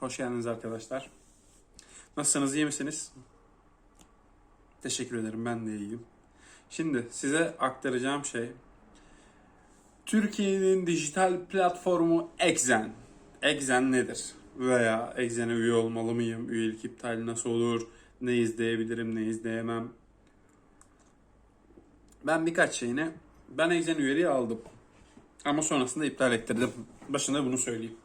Hoş geldiniz arkadaşlar. Nasılsınız, iyi misiniz? Teşekkür ederim, ben de iyiyim. Şimdi size aktaracağım şey Türkiye'nin dijital platformu Exen. Exen nedir? Veya Exen'e üye olmalı mıyım? Üyelik iptali nasıl olur? Ne izleyebilirim, ne izleyemem? Ben birkaç şeyini, ben Exen üyeliği aldım. Ama sonrasında iptal ettirdim. Başında bunu söyleyeyim.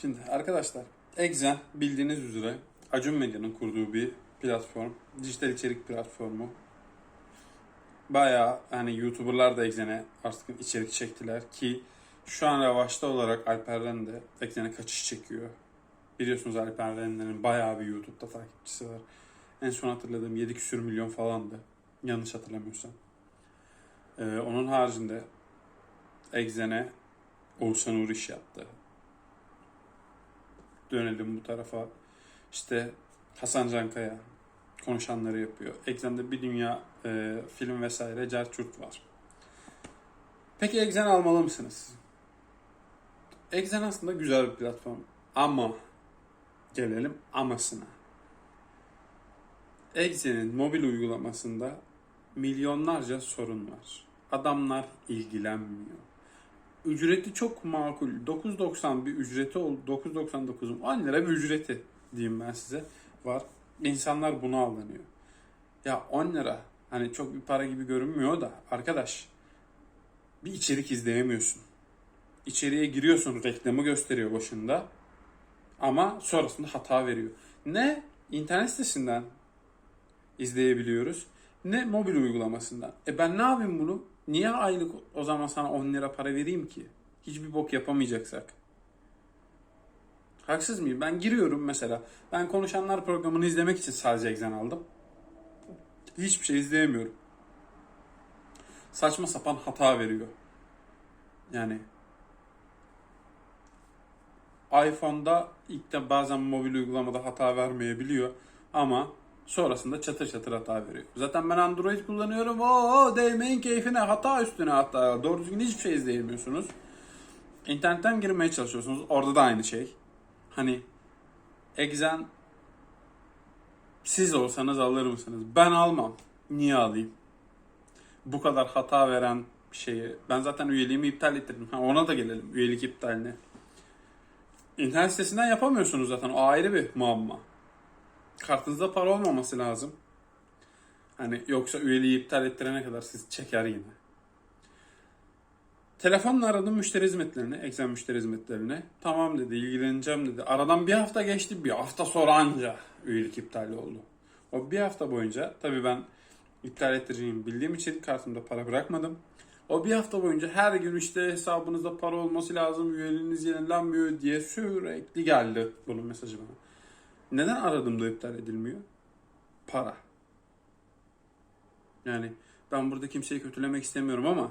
Şimdi arkadaşlar Exen bildiğiniz üzere Acun Medya'nın kurduğu bir platform. Dijital içerik platformu. Bayağı hani YouTuber'lar da Exen'e artık içerik çektiler ki şu an revaçta olarak Alperen de Exen'e kaçış çekiyor. Biliyorsunuz Alperen'lerin bayağı bir YouTube'da takipçisi var. En son hatırladığım 7 küsür milyon falandı. Yanlış hatırlamıyorsam. Ee, onun haricinde Exen'e Oğuzhan Uğur iş yaptı. Dönelim bu tarafa. İşte Hasan Cankaya konuşanları yapıyor. Exen'de bir dünya e, film vesaire carçurt var. Peki Exen almalı mısınız? Exen aslında güzel bir platform. Ama gelelim amasına. Exen'in mobil uygulamasında milyonlarca sorun var. Adamlar ilgilenmiyor. Ücreti çok makul. 9.90 bir ücreti oldu. 9.99'un 10 lira bir ücreti diyeyim ben size var. İnsanlar buna aldanıyor. Ya 10 lira hani çok bir para gibi görünmüyor da arkadaş bir içerik izleyemiyorsun. İçeriye giriyorsun reklamı gösteriyor başında ama sonrasında hata veriyor. Ne internet sitesinden izleyebiliyoruz ne mobil uygulamasından. E ben ne yapayım bunu? Niye aylık o zaman sana 10 lira para vereyim ki? Hiçbir bok yapamayacaksak. Haksız mıyım? Ben giriyorum mesela. Ben konuşanlar programını izlemek için sadece Exen aldım. Hiçbir şey izleyemiyorum. Saçma sapan hata veriyor. Yani iPhone'da ilk de bazen mobil uygulamada hata vermeyebiliyor ama sonrasında çatır çatır hata veriyor. Zaten ben Android kullanıyorum. Oo değmeyin keyfine hata üstüne hatta. Doğru düzgün hiçbir şey izleyemiyorsunuz. İnternetten girmeye çalışıyorsunuz. Orada da aynı şey. Hani Exen siz olsanız alır mısınız? Ben almam. Niye alayım? Bu kadar hata veren bir şeyi. Ben zaten üyeliğimi iptal ettirdim. Ha, ona da gelelim. Üyelik iptaline. İnternet sitesinden yapamıyorsunuz zaten. O ayrı bir muamma. Kartınızda para olmaması lazım. Hani yoksa üyeliği iptal ettirene kadar siz çeker yine. Telefonla aradım müşteri hizmetlerine, Exen müşteri hizmetlerine. Tamam dedi, ilgileneceğim dedi. Aradan bir hafta geçti, bir hafta sonra anca üyelik iptali oldu. O bir hafta boyunca, tabii ben iptal ettireceğimi bildiğim için kartımda para bırakmadım. O bir hafta boyunca her gün işte hesabınızda para olması lazım, üyeliğiniz yenilenmiyor diye sürekli geldi bunun mesajı bana. Neden aradığımda iptal edilmiyor? Para. Yani ben burada kimseyi kötülemek istemiyorum ama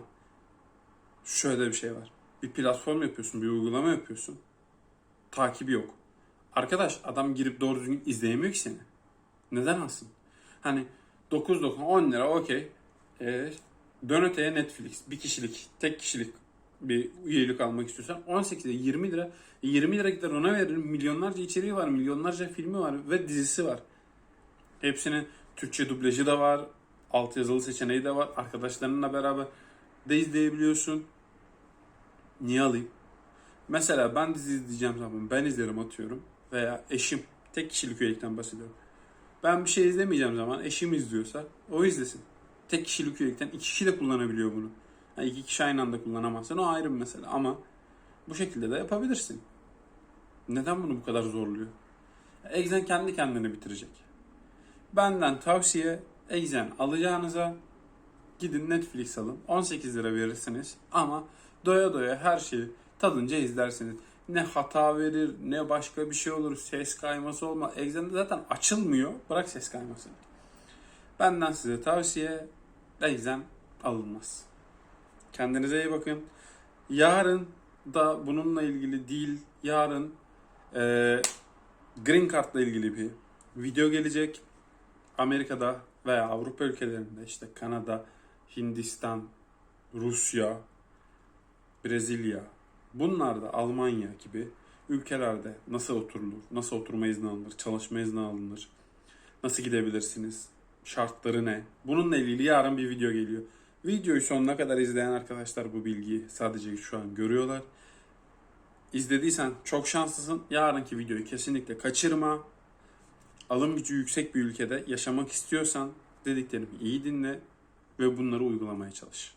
şöyle bir şey var. Bir platform yapıyorsun, bir uygulama yapıyorsun. Takibi yok. Arkadaş adam girip doğru düzgün izleyemiyor ki seni. Neden alsın? Hani 9.90 10 lira okey. Ee, dön öteye Netflix. Bir kişilik, tek kişilik bir üyelik almak istiyorsan 18'e 20 lira. 20 lira gider ona veririm. Milyonlarca içeriği var, milyonlarca filmi var ve dizisi var. Hepsinin Türkçe dublajı da var. Alt yazılı seçeneği de var. Arkadaşlarınla beraber de izleyebiliyorsun. Niye alayım? Mesela ben dizi izleyeceğim zaman ben izlerim atıyorum. Veya eşim. Tek kişilik üyelikten bahsediyorum. Ben bir şey izlemeyeceğim zaman eşim izliyorsa o izlesin. Tek kişilik üyelikten iki kişi de kullanabiliyor bunu. Yani iki kişi aynı anda kullanamazsın o ayrı bir mesele ama bu şekilde de yapabilirsin. Neden bunu bu kadar zorluyor? Exen kendi kendini bitirecek. Benden tavsiye Exen alacağınıza gidin Netflix alın. 18 lira verirsiniz ama doya doya her şeyi tadınca izlersiniz. Ne hata verir ne başka bir şey olur. Ses kayması olmaz. Exen'de zaten açılmıyor. Bırak ses kaymasını. Benden size tavsiye Exen alınmaz. Kendinize iyi bakın. Yarın da bununla ilgili değil. Yarın e, Green Card'la ilgili bir video gelecek. Amerika'da veya Avrupa ülkelerinde işte Kanada, Hindistan, Rusya, Brezilya, bunlar da Almanya gibi ülkelerde nasıl oturulur, nasıl oturma izni alınır, çalışma izni alınır, nasıl gidebilirsiniz, şartları ne? Bununla ilgili yarın bir video geliyor. Videoyu sonuna kadar izleyen arkadaşlar bu bilgiyi sadece şu an görüyorlar. İzlediysen çok şanslısın. Yarınki videoyu kesinlikle kaçırma. Alım gücü yüksek bir ülkede yaşamak istiyorsan dediklerimi iyi dinle ve bunları uygulamaya çalış.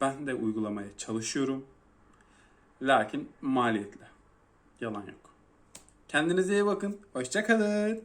Ben de uygulamaya çalışıyorum. Lakin maliyetli. Yalan yok. Kendinize iyi bakın. Hoşçakalın.